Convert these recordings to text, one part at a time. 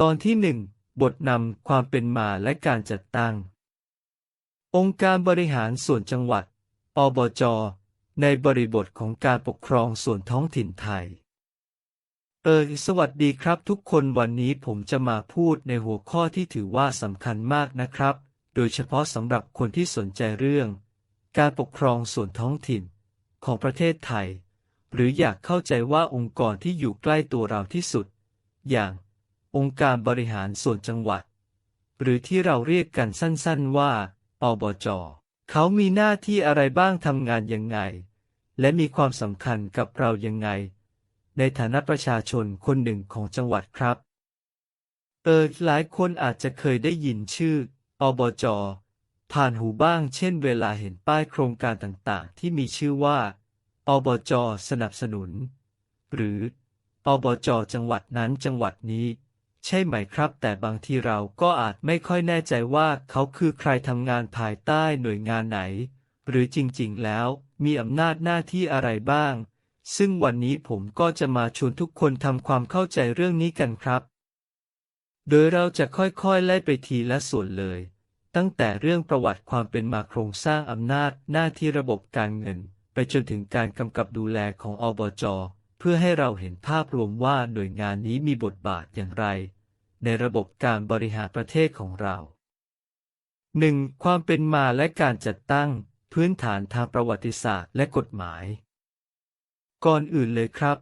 ตอนที่หนึ่งบทนำความเป็นมาและการจัดตั้ง องค์การบริหารส่วนจังหวัด อบจ ในบริบทของการปกครองส่วนท้องถิ่นไทย เออสวัสดีครับทุกคนวันนี้ผมจะมาพูดในหัวข้อที่ถือว่าสำคัญมากนะครับ โดยเฉพาะสำหรับคนที่สนใจเรื่อง การปกครองส่วนท้องถิ่น ของประเทศไทย หรืออยากเข้าใจว่าองค์กรที่อยู่ใกล้ตัวเราที่สุด อย่าง องค์การบริหารส่วนจังหวัด หรือที่เราเรียกกันสั้นๆว่า อบจ เขามีหน้าที่อะไรบ้างทำงานยังไง และมีความสำคัญกับเรายังไง ในฐานะประชาชนคนหนึ่งของจังหวัดครับ เออหลายคนอาจจะเคยได้ยินชื่อ อบจ ผ่านหูบ้าง เช่นเวลาเห็นป้ายโครงการต่างๆ ที่มีชื่อว่า อบจ สนับสนุน หรือ อบจ จังหวัดนั้นจังหวัดนี้ ใช่ไหมครับ แต่บางทีเราก็อาจไม่ค่อยแน่ใจว่าเขาคือใครทำงานภายใต้หน่วยงานไหน หรือจริงๆ แล้วมีอำนาจหน้าที่อะไรบ้าง ซึ่งวันนี้ผมก็จะมาชวนทุกคนทำความเข้าใจเรื่องนี้กันครับ โดยเราจะค่อยๆ ไล่ไปทีละส่วนเลย ตั้งแต่เรื่องประวัติความเป็นมาโครงสร้างอำนาจหน้าที่ระบบการเงิน ไปจนถึงการกำกับดูแลของอบจ เพื่อให้เราเห็นภาพรวมว่าหน่วยงานนี้มีบทบาทอย่างไร ในระบบการบริหารประเทศของเรา 1. ความเป็นมาและการจัดตั้ง พื้นฐานทางประวัติศาสตร์และกฎหมาย ก่อนอื่นเลยครับ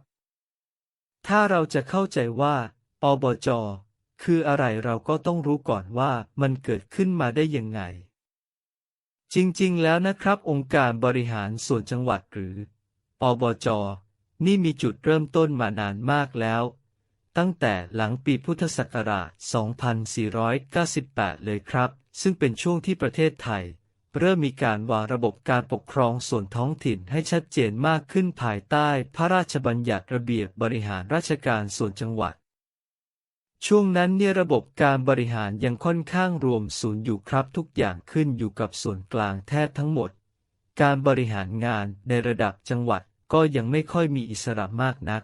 ถ้าเราจะเข้าใจว่าอบจคืออะไรเราก็ต้องรู้ก่อนว่ามันเกิดขึ้นมาได้ยังไง จริงๆ แล้วนะครับ องค์การบริหารส่วนจังหวัดหรือ อบจ นี่มีจุดเริ่มต้นมานานมากแล้ว ตั้งแต่หลังปีพุทธศักราช 2498 เลยครับ ซึ่งเป็นช่วงที่ประเทศไทย เริ่มมีการวางระบบการปกครองส่วนท้องถิ่นให้ชัดเจนมากขึ้นภายใต้พระราชบัญญัติระเบียบบริหารราชการส่วนจังหวัด ช่วงนั้นเนี่ยระบบการบริหารยังค่อนข้างรวมศูนย์อยู่ครับทุกอย่างขึ้นอยู่กับส่วนกลางแทบทั้งหมด การบริหารงานในระดับจังหวัด ก็ยังไม่ค่อยมีอิสระมากนัก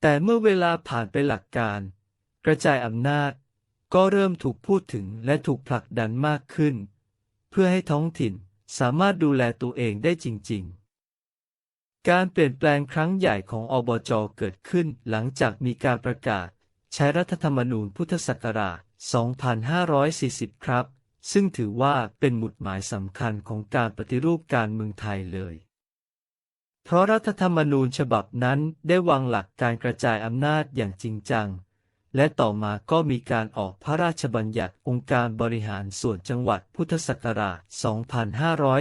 แต่เมื่อเวลาผ่านไปหลักการ กระจายอำนาจ ก็เริ่มถูกพูดถึงและถูกผลักดันมากขึ้น เพื่อให้ท้องถิ่นสามารถดูแลตัวเองได้จริง ๆ การเปลี่ยนแปลงครั้งใหญ่ของอบจเกิดขึ้นหลังจากมีการประกาศ ใช้รัฐธรรมนูญพุทธศักราช 2540 ครับ ซึ่งถือว่าเป็นหมุดหมายสำคัญของการปฏิรูปการเมืองไทยเลย เพราะรัฐธรรมนูญฉบับนั้นได้วางหลักการกระจายอำนาจอย่างจริงจัง และต่อมาก็มีการออกพระราชบัญญัติองค์การบริหารส่วนจังหวัดพุทธศักราช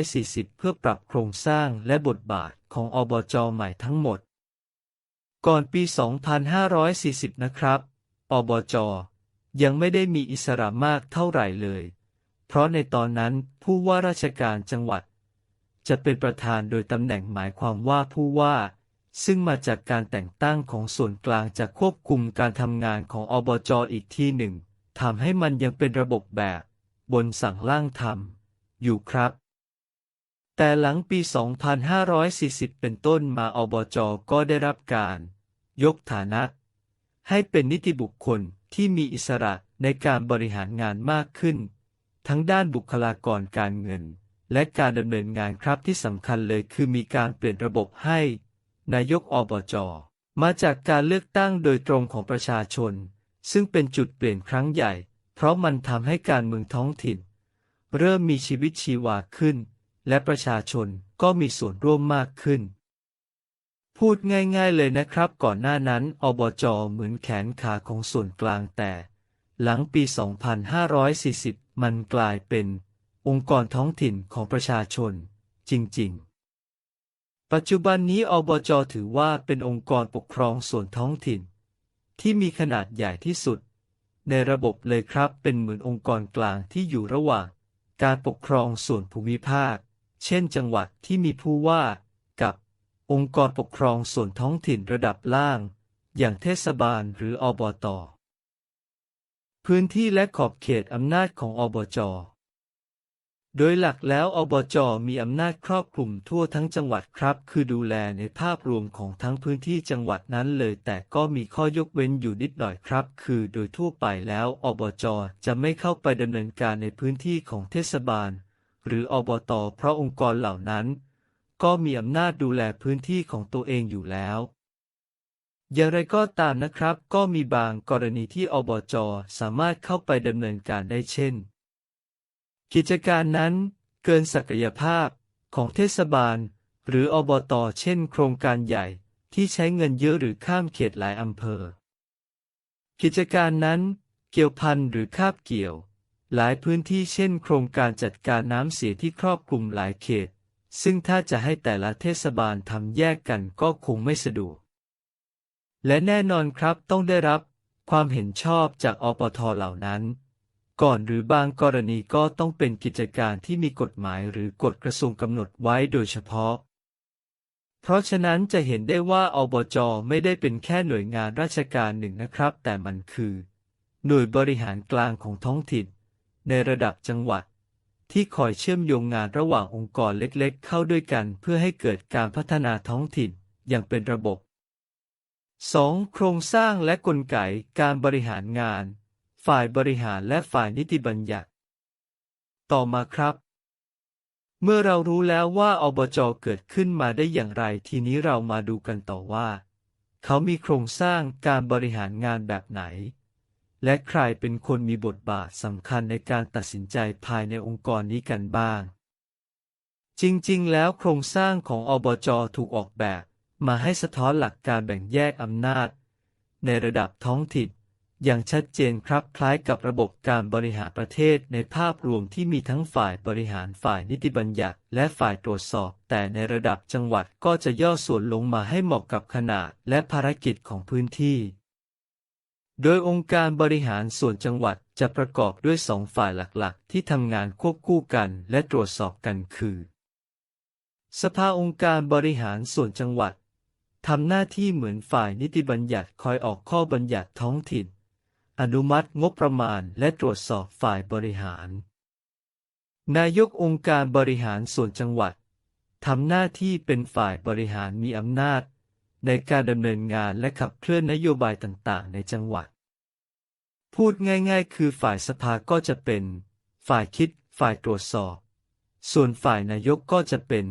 2540 เพื่อปรับโครงสร้างและบทบาทของอบจใหม่ทั้งหมด ก่อนปี 2540 นะครับ อบจ ยังไม่ได้มีอิสระมากเท่าไหร่เลย เพราะในตอนนั้นผู้ว่าราชการจังหวัด จะเป็นประธานโดยตำแหน่งหมายความว่าผู้ว่า ซึ่งมาจากการแต่งตั้งของส่วนกลางจะควบคุมการทำงานของอบจอีกที่หนึ่งทำให้มันยังเป็นระบบแบบ บนสั่งล่างทำอยู่ครับ แต่หลังปี 2540 เป็นต้นมาอบจก็ได้รับการ ยกฐานะ ให้เป็นนิติบุคคลที่มีอิสระในการบริหารงานมากขึ้น ทั้งด้านบุคลากรการเงิน และการดำเนินงานครับที่สำคัญเลยคือมีการเปลี่ยนระบบให้ นายกอบจ มาจากการเลือกตั้งโดยตรงของประชาชน ซึ่งเป็นจุดเปลี่ยนครั้งใหญ่ เพราะมันทำให้การเมืองท้องถิ่น เริ่มมีชีวิตชีวาขึ้น และประชาชนก็มีส่วนร่วมมากขึ้น พูดง่ายๆเลยนะครับ ก่อนหน้านั้นอบจเหมือนแขนขาของส่วนกลางแต่ หลังปี 2540 มันกลายเป็น องค์กรท้องถิ่นของประชาชน จริง ๆ ปัจจุบันนี้อบจถือว่าเป็นองค์กรปกครองส่วนท้องถิ่น ที่มีขนาดใหญ่ที่สุด ในระบบเลยครับเป็นเหมือนองค์กรกลางที่อยู่ระหว่าง การปกครองส่วนภูมิภาค เช่น จังหวัดที่มีผู้ว่า กับองค์กรปกครองส่วนท้องถิ่นระดับล่าง อย่างเทศบาลหรืออบตพื้นที่และขอบเขตอำนาจของอบจ โดยหลักแล้วอบจมีอำนาจครอบคลุมทั่วทั้งจังหวัดครับ คือดูแลในภาพรวมของทั้งพื้นที่จังหวัดนั้นเลย แต่ก็มีข้อยกเว้นอยู่นิดหน่อยครับ คือโดยทั่วไปแล้วอบจจะไม่เข้าไปดำเนินการในพื้นที่ของเทศบาล หรืออบตเพราะองค์กรเหล่านั้น ก็มีอำนาจดูแลพื้นที่ของตัวเองอยู่แล้วอย่างไรก็ตามนะครับ ก็มีบางกรณีที่อบจสามารถเข้าไปดำเนินการได้เช่น กิจการนั้นเกินศักยภาพของเทศบาล หรืออบตเช่น โครงการใหญ่ที่ใช้เงินเยอะหรือข้ามเขตหลายอำเภอ กิจการนั้นเกี่ยวพันหรือคาบเกี่ยว หลายพื้นที่เช่น โครงการจัดการน้ำเสียที่ครอบคลุมหลายเขต ซึ่งถ้าจะให้แต่ละเทศบาลทำแยกกันก็คงไม่สะดวก และแน่นอนครับต้องได้รับความเห็นชอบจากอปทเหล่านั้น ก่อนหรือบางกรณีก็ต้องเป็นกิจการที่มีกฎหมายหรือกฎกระทรวงกำหนดไว้โดยเฉพาะ เพราะฉะนั้นจะเห็นได้ว่าอบจไม่ได้เป็นแค่หน่วยงานราชการหนึ่งนะครับ แต่มันคือ หน่วยบริหารกลางของท้องถิ่น ในระดับจังหวัด ที่คอยเชื่อมโยงงานระหว่างองค์กรเล็กๆ เข้าด้วยกัน เพื่อให้เกิดการพัฒนาท้องถิ่นอย่างเป็นระบบ 2. โครงสร้างและกลไกการบริหารงาน ฝ่ายบริหารและฝ่ายนิติบัญญัติ ต่อมาครับ เมื่อเรารู้แล้วว่าอบจเกิดขึ้นมาได้อย่างไร ทีนี้เรามาดูกันต่อว่า เขามีโครงสร้างการบริหารงานแบบไหน และใครเป็นคนมีบทบาทสำคัญในการตัดสินใจภายในองค์กรนี้กันบ้าง จริงๆ แล้วโครงสร้างของอบจถูกออกแบบ มาให้สะท้อนหลักการแบ่งแยกอำนาจ ในระดับท้องถิ่น อย่างชัดเจนครับคล้ายกับระบบการบริหารประเทศในภาพรวมที่มีทั้งฝ่ายบริหารฝ่ายนิติบัญญัติ และฝ่ายตรวจสอบ แต่ในระดับจังหวัดก็จะย่อส่วนลงมาให้เหมาะกับขนาดและภารกิจของพื้นที่ โดยองค์การบริหารส่วนจังหวัดจะประกอบด้วยสองฝ่ายหลักๆ ที่ทำงานควบคู่กันและตรวจสอบกันคือ สภาองค์การบริหารส่วนจังหวัดทำหน้าที่เหมือนฝ่ายนิติบัญญัติคอยออกข้อบัญญัติท้องถิ่น อนุมัติงบประมาณและตรวจสอบฝ่ายบริหาร นายกองค์การบริหารส่วนจังหวัดทำหน้าที่เป็นฝ่ายบริหารมีอำนาจ ในการดำเนินงานและขับเคลื่อนนโยบายต่างๆ ในจังหวัด พูดง่ายๆ คือฝ่ายสภาก็จะเป็น ฝ่ายคิด ฝ่ายตรวจสอบ ส่วนฝ่ายนายกก็จะเป็น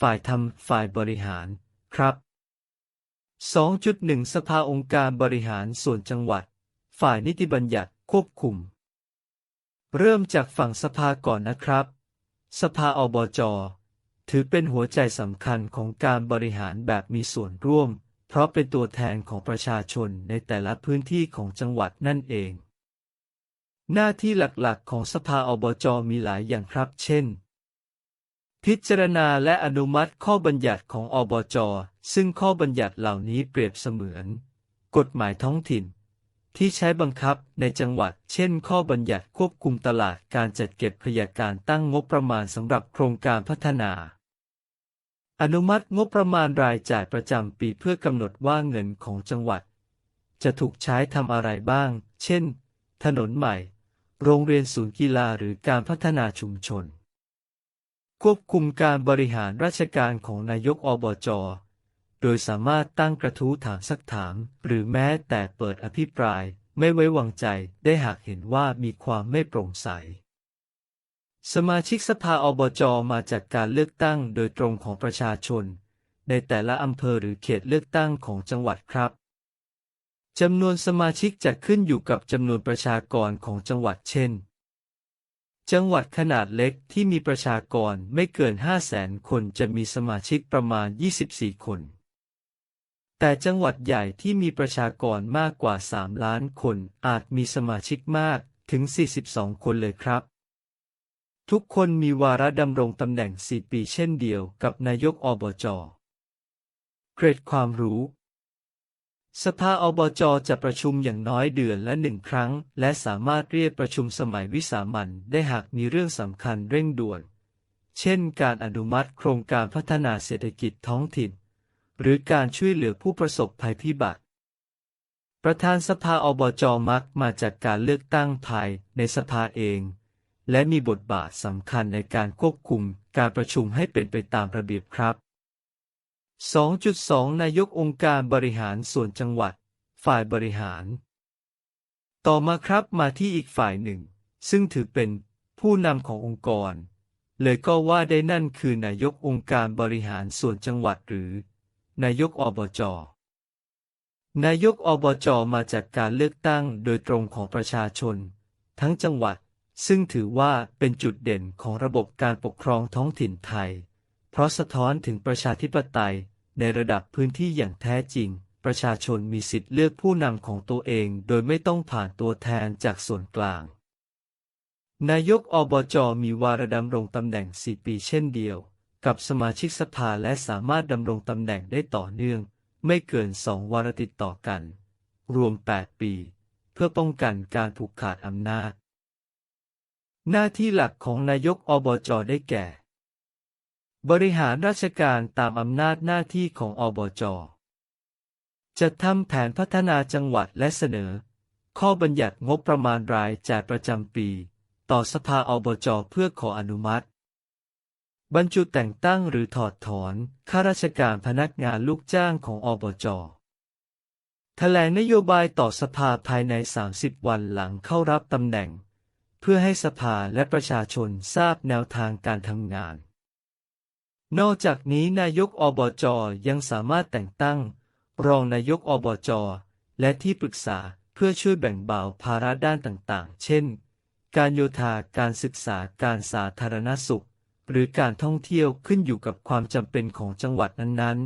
ฝ่ายทำฝ่ายบริหารครับ 2.1 สภาองค์การบริหารส่วนจังหวัด ฝ่ายนิติบัญญัติควบคุม เริ่มจากฝั่งสภาก่อนนะครับ สภาอบจถือเป็นหัวใจสำคัญของการบริหารแบบมีส่วนร่วม เพราะเป็นตัวแทนของประชาชนในแต่ละพื้นที่ของจังหวัดนั่นเอง หน้าที่หลักๆ ของสภาอบจมีหลายอย่างครับ เช่น พิจารณาและอนุมัติข้อบัญญัติของอบจ ซึ่งข้อบัญญัติเหล่านี้เปรียบเสมือน กฎหมายท้องถิ่น ที่ใช้บังคับในจังหวัด เช่น ข้อบัญญัติควบคุมตลาดการจัดเก็บขยะการตั้งงบประมาณสำหรับโครงการพัฒนา อนุมัติงบประมาณรายจ่ายประจำปีเพื่อกำหนดว่าเงินของจังหวัด จะถูกใช้ทำอะไรบ้าง เช่น ถนนใหม่ โรงเรียนศูนย์กีฬาหรือการพัฒนาชุมชน ควบคุมการบริหารราชการของนายกอบจ โดยสามารถตั้งกระทู้ถามสักถาม หรือแม้แต่เปิดอภิปราย ไม่ไว้วางใจได้หากเห็นว่ามีความไม่โปร่งใส สมาชิกสภาอบจมาจากการเลือกตั้งโดยตรงของประชาชน ในแต่ละอำเภอหรือเขตเลือกตั้งของจังหวัดครับจำนวนสมาชิกจะขึ้นอยู่กับจำนวนประชากรของจังหวัดเช่น จังหวัดขนาดเล็กที่มีประชากรไม่เกิน 5 0 0แสนคนจะมีสมาชิกประมาณ 24 คน แต่จังหวัดใหญ่ที่มีประชากรมากกว่า 3 ล้านคนอาจมีสมาชิกมากถึง 42 คนเลยครับ ทุกคนมีวาระดำรงตำแหน่ง 4 ปีเช่นเดียวกับนายกอบจ เกรดความรู้ สภาอบจจะประชุมอย่างน้อยเดือนละหนึ่งครั้ง และสามารถเรียกประชุมสมัยวิสามัญได้หากมีเรื่องสำคัญเร่งด่วน เช่น การอนุมัติโครงการพัฒนาเศรษฐกิจท้องถิ่น หรือการช่วยเหลือผู้ประสบภัยพิบัติ ประธานสภาอบจมักมาจากการเลือกตั้งภายในสภาเอง และมีบทบาทสำคัญในการควบคุมการประชุมให้เป็นไปตามระเบียบครับ 2.2 นายกองค์การบริหารส่วนจังหวัด ฝ่ายบริหาร ต่อมาครับมาที่อีกฝ่ายหนึ่ง ซึ่งถือเป็นผู้นำขององค์กร เลยก็ว่าได้นั่นคือนายกองค์การบริหารส่วนจังหวัดหรือ นายกอบจ นายกอบจมาจากการเลือกตั้งโดยตรงของประชาชน ทั้งจังหวัด ซึ่งถือว่าเป็นจุดเด่นของระบบการปกครองท้องถิ่นไทย เพราะสะท้อนถึงประชาธิปไตยในระดับพื้นที่อย่างแท้จริง ประชาชนมีสิทธิ์เลือกผู้นำของตัวเองโดยไม่ต้องผ่านตัวแทนจากส่วนกลาง นายกอบจมีวาระดำรงตำแหน่ง 4 ปีเช่นเดียว กับสมาชิกสภาและสามารถดำรงตำแหน่งได้ต่อเนื่อง ไม่เกินสองวาระติดต่อกัน รวม 8 ปี เพื่อป้องกันการผูกขาดอำนาจ หน้าที่หลักของนายกอบจได้แก่ บริหารราชการตามอำนาจหน้าที่ของอบจจัดทำแผนพัฒนาจังหวัดและเสนอ ข้อบัญญัติงบประมาณรายจ่ายประจำปี ต่อสภาอบจเพื่อขออนุมัติ บรรจุแต่งตั้งหรือถอดถอนข้าราชการพนักงานลูกจ้างของอบจแถลงนโยบายต่อสภาภายใน 30 วันหลังเข้ารับตำแหน่ง เพื่อให้สภาและประชาชนทราบแนวทางการทำงาน นอกจากนี้นายกอบจยังสามารถแต่งตั้ง รองนายกอบจและที่ปรึกษาเพื่อช่วยแบ่งเบาภาระด้านต่างๆ เช่น การโยธาการศึกษาการสาธารณสุข หรือการท่องเที่ยวขึ้นอยู่กับความจำเป็นของจังหวัดนั้น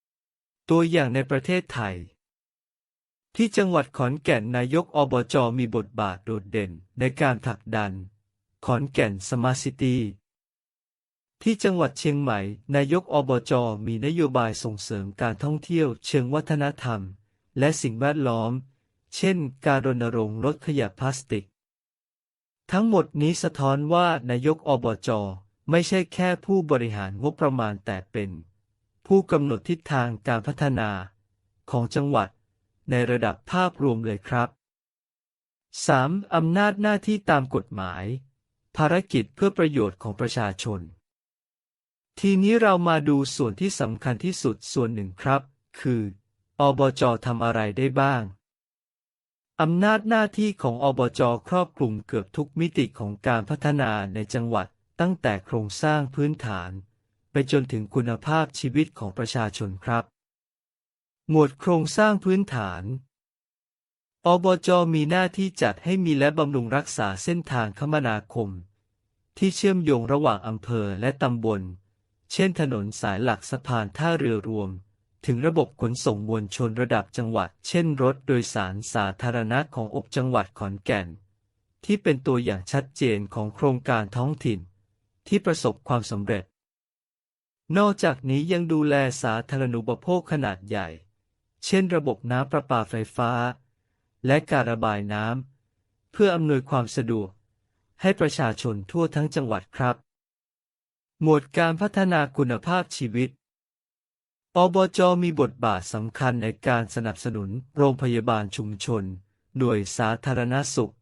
ๆ ตัวอย่างในประเทศไทย ที่จังหวัดขอนแก่นนายกอบจมีบทบาทโดดเด่นในการผลักดัน ขอนแก่นสมาร์ทซิตี้ที่จังหวัดเชียงใหม่ นายกอบจมีนโยบายส่งเสริมการท่องเที่ยวเชิงวัฒนธรรม และสิ่งแวดล้อม เช่น การรณรงค์ลดขยะพลาสติก ทั้งหมดนี้สะท้อนว่านายกอบจ ไม่ใช่แค่ผู้บริหารงบประมาณแต่เป็น ผู้กำหนดทิศทางการพัฒนา ของจังหวัด ในระดับภาพรวมเลยครับ 3. อำนาจหน้าที่ตามกฎหมาย ภารกิจเพื่อประโยชน์ของประชาชน ทีนี้เรามาดูส่วนที่สำคัญที่สุดส่วนหนึ่งครับ คืออบจทำอะไรได้บ้าง อำนาจหน้าที่ของอบจครอบคลุมเกือบทุกมิติของการพัฒนาในจังหวัด ตั้งแต่โครงสร้างพื้นฐาน ไปจนถึงคุณภาพชีวิตของประชาชนครับ หมวดโครงสร้างพื้นฐานอบจมีหน้าที่จัดให้มีและบำรุงรักษาเส้นทางคมนาคม ที่เชื่อมโยงระหว่างอำเภอและตำบล เช่นถนนสายหลักสะพานท่าเรือรวม ถึงระบบขนส่งมวลชนระดับจังหวัด เช่นรถโดยสารสาธารณะของอบจังหวัดขอนแก่น ที่เป็นตัวอย่างชัดเจนของโครงการท้องถิ่น ที่ประสบความสำเร็จ นอกจากนี้ยังดูแลสาธารณูปโภคขนาดใหญ่ เช่นระบบน้ำประปาไฟฟ้า และการระบายน้ำเพื่ออำนวยความสะดวก ให้ประชาชนทั่วทั้งจังหวัดครับ หมวดการพัฒนาคุณภาพชีวิตอบจมีบทบาทสำคัญในการสนับสนุนโรงพยาบาลชุมชน หน่วยสาธารณสุข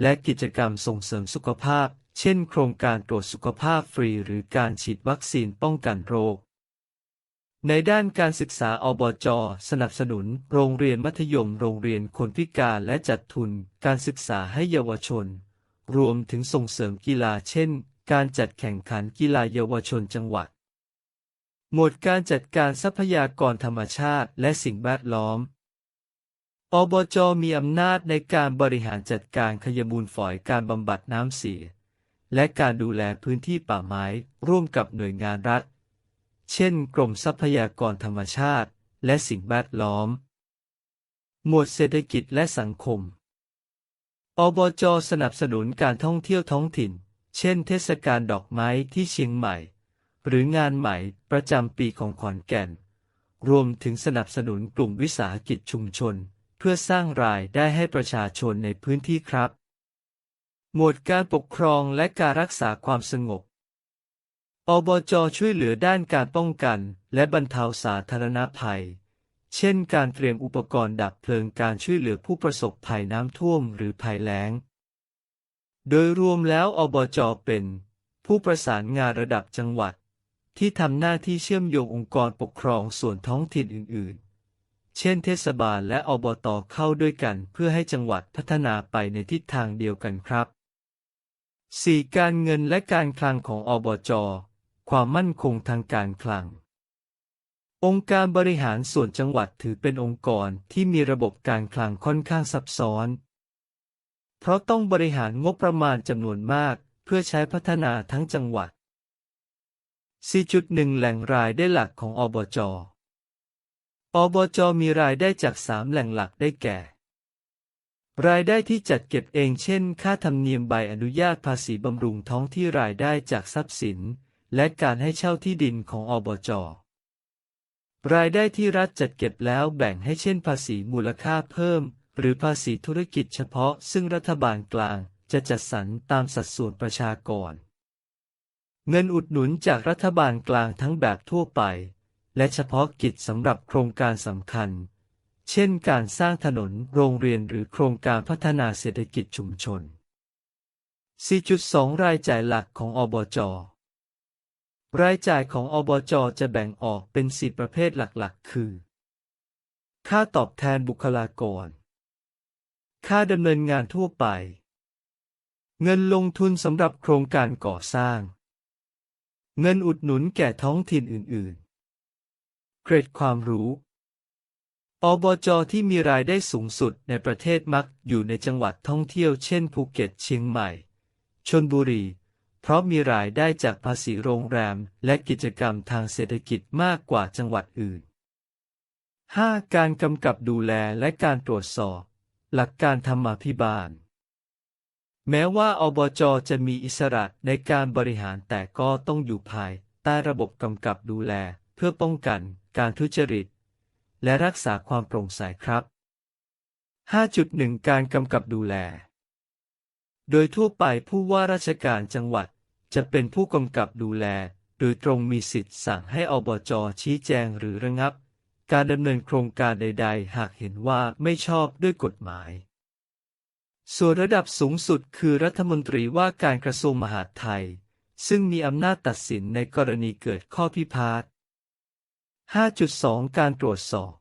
และกิจกรรมส่งเสริมสุขภาพ เช่น โครงการตรวจสุขภาพฟรีหรือการฉีดวัคซีนป้องกันโรค ในด้านการศึกษาอบจ สนับสนุน โรงเรียนมัธยม โรงเรียนคนพิการและจัดทุน การศึกษาให้เยาวชน รวมถึงส่งเสริมกีฬาเช่น การจัดแข่งขันกีฬาเยาวชนจังหวัด หมวดการจัดการทรัพยากรธรรมชาติและสิ่งแวดล้อมอบจมีอำนาจในการบริหารจัดการขยมูลฝอยการบำบัดน้ำเสีย และการดูแลพื้นที่ป่าไม้ร่วมกับหน่วยงานรัฐ เช่น กรมทรัพยากรธรรมชาติ และสิ่งแวดล้อม หมวดเศรษฐกิจและสังคม อบจ สนับสนุนการท่องเที่ยวท้องถิ่น เช่น เทศกาลดอกไม้ที่เชียงใหม่ หรืองานใหม่ประจำปีของขอนแก่น รวมถึงสนับสนุนกลุ่มวิสาหกิจชุมชน เพื่อสร้างรายได้ให้ประชาชนในพื้นที่ครับ หมวดการปกครองและการรักษาความสงบ อบจช่วยเหลือด้านการป้องกัน และบรรเทาสาธารณภัย เช่น การเตรียมอุปกรณ์ดับเพลิงการช่วยเหลือผู้ประสบภัยน้ำท่วมหรือภัยแล้ง โดยรวมแล้วอบจเป็น ผู้ประสานงานระดับจังหวัด ที่ทำหน้าที่เชื่อมโยงองค์กรปกครองส่วนท้องถิ่นอื่น ๆ เช่น เทศบาลและอบตเข้าด้วยกันเพื่อให้จังหวัดพัฒนาไปในทิศทางเดียวกันครับ 4. การเงินและการคลังของอบจ ความมั่นคงทางการคลัง องค์การบริหารส่วนจังหวัดถือเป็นองค์กรที่มีระบบการคลังค่อนข้างซับซ้อน เพราะต้องบริหารงบประมาณจำนวนมากเพื่อใช้พัฒนาทั้งจังหวัด 4.1 แหล่งรายได้หลักของอบจ อบจมีรายได้จาก 3 แหล่งหลักได้แก่ รายได้ที่จัดเก็บเองเช่น ค่าธรรมเนียมใบอนุญาตภาษีบำรุงท้องที่รายได้จากทรัพย์สิน และการให้เช่าที่ดินของอบจ รายได้ที่รัฐจัดเก็บแล้วแบ่งให้เช่นภาษีมูลค่าเพิ่ม หรือภาษีธุรกิจเฉพาะ ซึ่งรัฐบาลกลางจะจัดสรรตามสัดส่วนประชากร เงินอุดหนุนจากรัฐบาลกลางทั้งแบบทั่วไป และเฉพาะกิจสำหรับโครงการสำคัญ เช่นการสร้างถนนโรงเรียนหรือโครงการพัฒนาเศรษฐกิจชุมชน 4.2 รายจ่ายหลักของอบจ รายจ่ายของอบจจะแบ่งออกเป็นสี่ประเภทหลักๆ คือ ค่าตอบแทนบุคลากร ค่าดำเนินงานทั่วไป เงินลงทุนสำหรับโครงการก่อสร้าง เงินอุดหนุนแก่ท้องถิ่นอื่น ๆ เกรดความรู้ อบจที่มีรายได้สูงสุดในประเทศมักอยู่ในจังหวัดท่องเที่ยวเช่นภูเก็ตเชียงใหม่ชนบุรี เพราะมีรายได้จากภาษีโรงแรมและกิจกรรมทางเศรษฐกิจมากกว่าจังหวัดอื่น 5. การกำกับดูแลและการตรวจสอบ หลักการธรรมาภิบาล แม้ว่าอบจจะมีอิสระในการบริหารแต่ก็ต้องอยู่ภายใต้ระบบกำกับดูแล เพื่อป้องกันการทุจริต และรักษาความโปร่งใสครับ 5.1 การกำกับดูแล โดยทั่วไปผู้ว่าราชการจังหวัดจะเป็นผู้กำกับดูแล โดยตรงมีสิทธิ์สั่งให้อบจชี้แจงหรือระงับ การดำเนินโครงการใด ๆ หากเห็นว่าไม่ชอบด้วยกฎหมาย ส่วนระดับสูงสุดคือรัฐมนตรีว่าการกระทรวงมหาดไทย ซึ่งมีอำนาจตัดสินในกรณีเกิดข้อพิพาท 5.2 การตรวจสอบ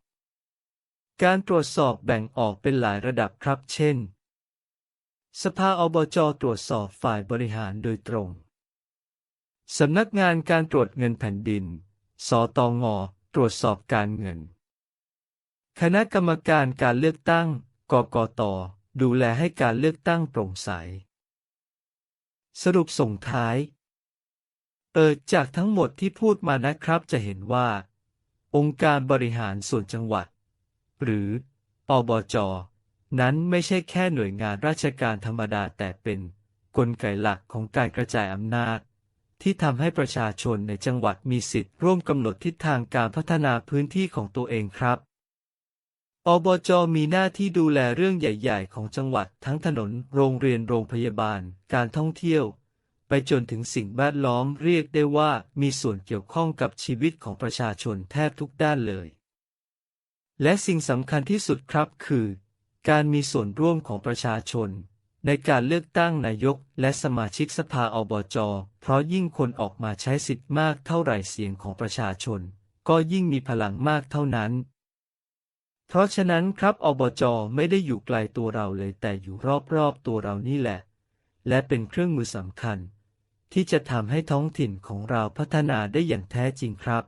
การตรวจสอบแบ่งออกเป็นหลายระดับครับ เช่น สภาอบจตรวจสอบฝ่ายบริหารโดยตรง สำนักงานการตรวจเงินแผ่นดิน สตง ตรวจสอบการเงิน คณะกรรมการการเลือกตั้ง กกต ดูแลให้การเลือกตั้งโปร่งใส สรุปส่งท้าย เออจากทั้งหมดที่พูดมานะครับจะเห็นว่า องค์การบริหารส่วนจังหวัด หรือ อบจ นั้นไม่ใช่แค่หน่วยงานราชการธรรมดาแต่เป็นกลไกหลักของการกระจายอำนาจ ที่ทำให้ประชาชนในจังหวัดมีสิทธิ์ร่วมกำหนดทิศทางการพัฒนาพื้นที่ของตัวเองครับ อบจ มีหน้าที่ดูแลเรื่องใหญ่ ๆ ของจังหวัดทั้งถนน โรงเรียน โรงพยาบาล การท่องเที่ยว ไปจนถึงสิ่งแวดล้อมเรียกได้ว่ามีส่วนเกี่ยวข้องกับชีวิตของประชาชนแทบทุกด้านเลย และสิ่งสำคัญที่สุดครับคือ การมีส่วนร่วมของประชาชน ในการเลือกตั้งนายกและสมาชิกสภาอบจ เพราะยิ่งคนออกมาใช้สิทธิ์มากเท่าไหร่เสียงของประชาชน ก็ยิ่งมีพลังมากเท่านั้น เพราะฉะนั้นครับอบจไม่ได้อยู่ไกลตัวเราเลยแต่อยู่รอบๆตัวเรานี่แหละ และเป็นเครื่องมือสำคัญ ที่จะทำให้ท้องถิ่นของเราพัฒนาได้อย่างแท้จริงครับ